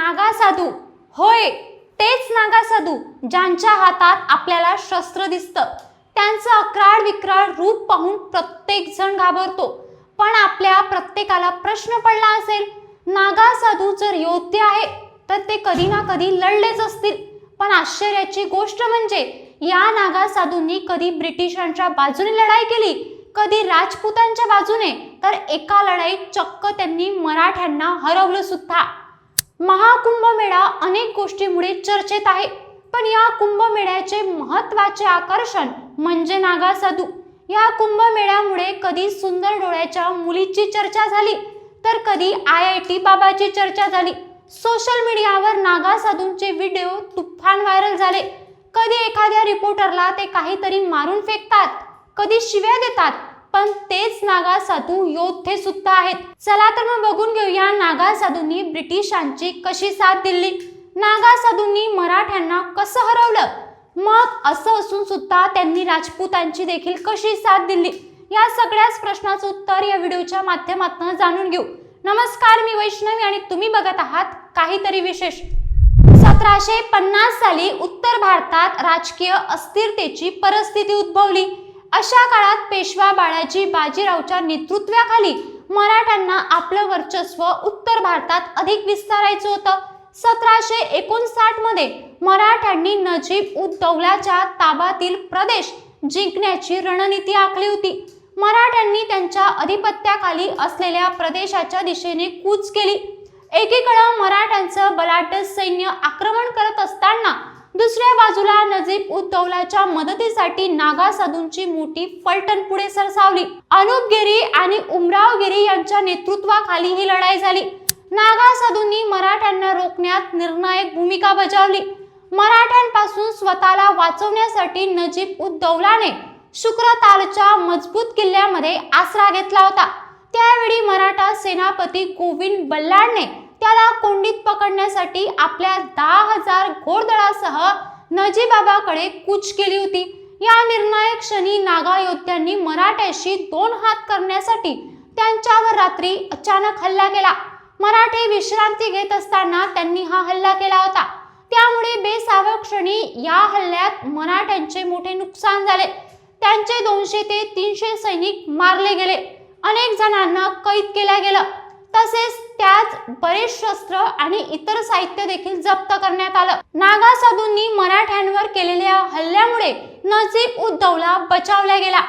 नागा साधू. होय तेच नागा साधू ज्यांच्या हातात आपल्याला शस्त्र दिसतं. त्यांचं अक्राळ विक्राळ रूप पाहून प्रत्येक जण घाबरतो. पण आपल्या प्रत्येकाला प्रश्न पडला असेल नागा साधू जर योद्धे आहे तर ते कधी ना कधी लढलेच असतील. पण आश्चर्याची गोष्ट म्हणजे या नागा साधूंनी कधी ब्रिटिशांच्या बाजूने लढाई केली कधी राजपूतांच्या बाजूने तर एका लढाईत चक्क त्यांनी मराठ्यांना हरवलं सुद्धा. महाकुंभमेळा अनेक गोष्टीमुळे चर्चेत आहे. पण या कुंभमेळ्याचे महत्त्वाचे आकर्षण म्हणजे नागा साधू या कुंभमेळ्यामुळे कधी सुंदर डोळ्याच्या मुलीची चर्चा झाली तर कधी आय आय टी बाबाची चर्चा झाली. सोशल मीडियावर नागा साधूंचे व्हिडिओ तुफान व्हायरल झाले. कधी एखाद्या रिपोर्टरला ते काहीतरी मारून फेकतात कधी शिव्या देतात पण तेच नागा साधू योद्धे सुद्धा आहेत. चला तर मग बघून घेऊया नागा साधूंनी ब्रिटिशांची कशी साथ दिली. नागा साधूंनी मराठ्यांना कसं हरवलं? मग असं असून सुद्धा त्यांनी राजपूतांची देखील कशी साथ दिली? या सगळ्याच प्रश्नाचं उत्तर या व्हिडिओच्या माध्यमातून जाणून घेऊ. नमस्कार मी वैष्णवी आणि तुम्ही बघत आहात काहीतरी विशेष. सतराशे पन्नास साली उत्तर भारतात राजकीय अस्थिरतेची परिस्थिती उद्भवली. अशा काळात पेशवा बाळाजी बाजीरावच्या नेतृत्वाखाली मराठ्यांना आपलं वर्चस्व उत्तर भारतात अधिक विस्तारायचं होतं. सतराशे एकोणसाठमध्ये मराठ्यांनी नजीब उद दौलाच्या प्रदेश जिंकण्याची रणनीती आखली होती. मराठ्यांनी त्यांच्या अधिपत्याखाली असलेल्या प्रदेशाच्या दिशेने कूच केली. एकीकडं मराठ्यांचं बलाढ्य सैन्य आक्रमण करत असताना दुसऱ्या बाजूला नजीब उद दौलाच्या मदतीसाठी नागा साधूंची मोठी फलटण पुढे सरसावली. अनुपगिरी आणि उमरावगिरी यांच्या नेतृत्वाखाली ही लढाई झाली. नागा साधूंनी मराठ्यांना रोखण्यात निर्णायक भूमिका बजावली. मराठ्यांपासून स्वतःला वाचवण्यासाठी नजीब उद दौलाने शुक्रतालच्या मजबूत किल्ल्यामध्ये आसरा घेतला होता. त्यावेळी मराठा सेनापती गोविंद बल्लाळने त्याला कोंडीत पकडण्यासाठी आपल्या दहा हजार घोडदळासह नजीबाबाकडे कूच केली होती. या निर्णायक क्षणी नागा योद्ध्यांनी मराठ्याशी दोन हात करण्यासाठी त्यांच्यावर रात्री अचानक हल्ला केला. मराठे विश्रांती घेत असताना त्यांनी हा हल्ला केला होता. त्यामुळे बेसावक क्षणी या हल्ल्यात मराठ्यांचे मोठे नुकसान झाले. त्यांचे दोनशे ते तीनशे सैनिक मारले गेले. अनेक जणांना कैद केलं गेलं. तसेच त्याच बरेच शस्त्र आणि इतर साहित्य देखील जप्त करण्यात आलं. नागा साधूंनी मराठ्यांवर केलेल्या हल्ल्यामुळे नजीब उद्दौला बचावला गेला.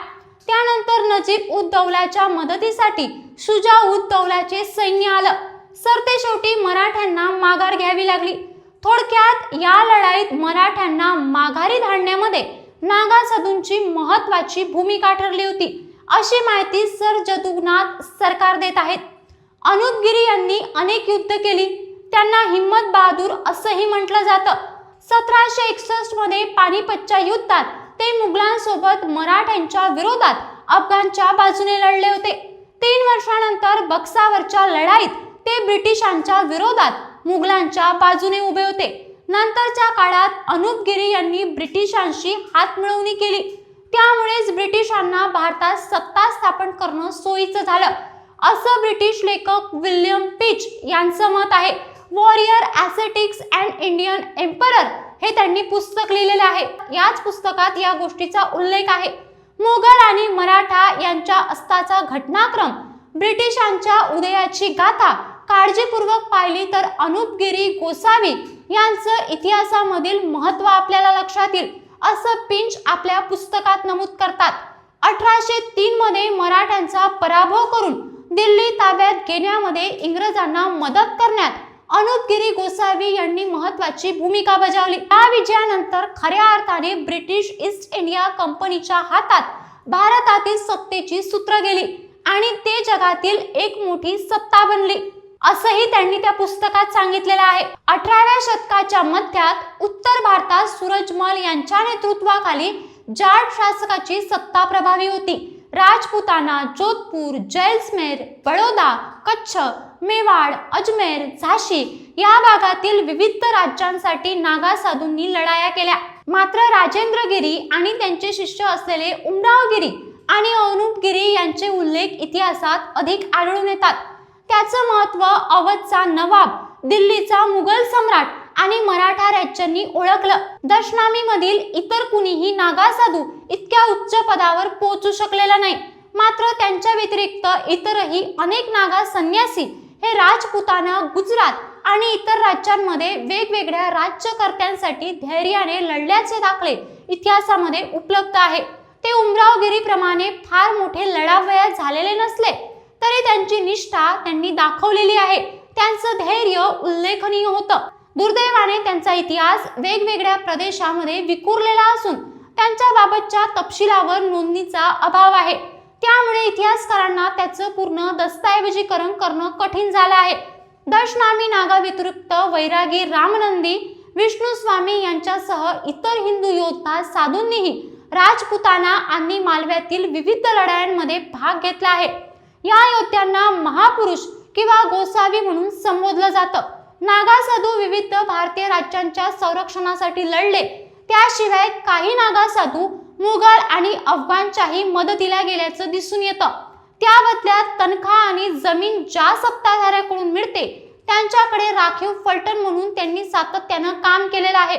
त्यानंतर नजीब उद्दौलाच्या मदतीसाठी शुजा उद दौलाचे सैन्य आलं. सरते शेवटी मराठ्यांना माघार घ्यावी लागली. थोडक्यात या लढाईत मराठ्यांना माघारी धाडण्यामध्ये नागा साधूंची महत्वाची भूमिका ठरली होती. अशी माहिती सर जदुनाथ सरकार देत आहेत. अनुपगिरी यांनी अनेक युद्ध केली. त्यांना हिम्मत बहादूर असंही म्हटलं जातं. सतराशे एकसष्टमध्ये पानिपतच्या युद्धात ते मुघलांसोबत मराठ्यांच्या विरोधात अफगाणच्या बाजूने लढले होते. तीन वर्षानंतर बक्सावरच्या लढाईत ते ब्रिटिशांच्या विरोधात मुघलांच्या बाजूने उभे होते. नंतरच्या काळात अनुपगिरी यांनी ब्रिटिशांशी हात मिळवणी केली. त्यामुळेच ब्रिटिशांना भारतात सत्ता स्थापन करणं सोयीचं झालं. असं ब्रिटिश लेखक विल्यम पिच यांचं मत आहे. Warrior ascetics and Indian emperor हे त्यांनी पुस्तक लिहिलेलं आहे. याच पुस्तकात या गोष्टीचा उल्लेख आहे. मोगल आणि मराठा यांच्या अस्ताचा घटनाक्रम ब्रिटिशांच्या उदयाची गाथा काळजीपूर्वक पाहिली तर अनुपगिरी गोसावी यांचं इतिहासामधील महत्त्व आपल्याला लक्षात येईल असं पिंच आपल्या पुस्तकात नमूद करतात. अठराशे तीनमध्ये मराठ्यांचा पराभव करून दिल्ली ताब्यात घेण्यामध्ये इंग्रजांना मदत करण्यात अनुपगिरी गोसावी यांनी महत्वाची भूमिका बजावली. या विजयानंतर खऱ्या अर्थाने ब्रिटिश ईस्ट इंडिया कंपनीच्या हातात भारतातील सत्तेची सूत्र गेली आणि ते जगातील एक मोठी सत्ता बनली असंही त्यांनी त्या पुस्तकात सांगितलेलं आहे. अठराव्या शतकाच्या मध्यात उत्तर भारतात सूरजमल यांच्या नेतृत्वाखाली जाट शासकाची सत्ता प्रभावी होती. राजपुताना जोधपूर जैसमेर बडोदा कच्छ मेवाड अजमेर झाशी या भागातील विविध राज्यांसाठी नागा साधूंनी लढाया केल्या मात्र राजेंद्रगिरी आणि त्यांचे शिष्य असलेले उमरावगिरी आणि अनुपगिरी यांचे उल्लेख इतिहासात अधिक आढळून येतात त्याचं महत्त्व अवधचा नवाब दिल्लीचा मुघल सम्राट आणि मराठा राज्यांनी ओळखलं. दशनामी मधील इतर कुणीही नागा साधू इतक्या उच्च पदावर पोहोचू शकलेला नाही. मात्र त्यांच्या व्यतिरिक्त इतरही अनेक नागा संन्यासी हे राजपुताना गुजरात आणि इतर राज्यांमध्ये वेगवेगळ्या राज्यकर्त्यांसाठी धैर्याने लढल्याचे दाखले इतिहासामध्ये उपलब्ध आहे. ते उमरावगिरीप्रमाणे फार मोठे लढावयात झालेले नसले तरी त्यांची निष्ठा त्यांनी दाखवलेली आहे. त्यांचं धैर्य उल्लेखनीय होतं. दुर्दैवाने त्यांचा इतिहास वेगवेगळ्या प्रदेशामध्ये विखुरलेला असून त्यांच्याबाबतच्या तपशिलावर नोंदणीचा अभाव आहे. त्यामुळे इतिहासकारांना त्याचं पूर्ण दस्तऐवजीकरण करणं कठीण झालं आहे. दशनामी नागा व्यतिरिक्त वैरागी रामनंदी विष्णू स्वामी यांच्यासह इतर हिंदू योद्धा साधूंनीही राजपुताना आणि मालव्यातील विविध लढायांमध्ये भाग घेतला आहे. या योद्ध्यांना महापुरुष किंवा गोसावी म्हणून संबोधलं जातं. नागा साधू विविध भारतीय राज्यांच्या संरक्षणासाठी लढले. त्याशिवाय काही नागा साधू मुघल आणि अफगाणच्याही मदतीला गेल्याचं दिसून येतं. त्या बदल्यात तनखा आणि जमीन ज्या सत्ताधाऱ्याकडून मिळते त्यांच्याकडे राखीव फलटण म्हणून त्यांनी सातत्यानं काम केलेलं आहे.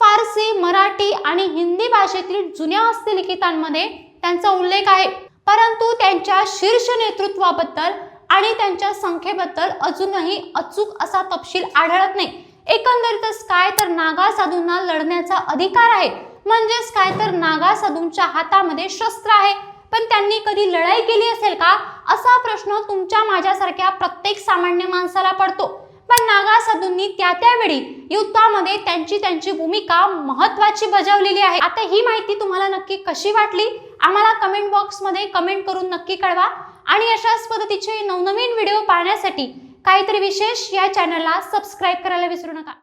फारसी मराठी आणि हिंदी भाषेतील जुन्या हस्तलिखितांमध्ये त्यांचा उल्लेख आहे. परंतु त्यांच्या शीर्ष नेतृत्वाबद्दल आणि त्यांच्या संख्येबद्दल अजूनही अचूक असा तपशील आढळत नाही. एकंदरीतच काय तर नागा साधूंना लढण्याचा अधिकार आहे. म्हणजेच काय तर नागा साधूंच्या हातामध्ये शस्त्र आहे. पण त्यांनी कधी लढाई केली असेल का? असा प्रश्न तुमच्या माझ्यासारख्या प्रत्येक सामान्य माणसाला पडतो. पण नागा साधूंनी त्या त्यावेळी युद्धामध्ये त्यांची त्यांची भूमिका महत्वाची बजावलेली आहे. आता ही माहिती तुम्हाला नक्की कशी वाटली? आम्हाला कमेंट बॉक्समध्ये कमेंट करून नक्की कळवा. आणि अशाच पद्धतीचे नवनवीन व्हिडिओ पाहण्यासाठी काहीतरी विशेष या चॅनलला सबस्क्राईब करायला विसरू नका.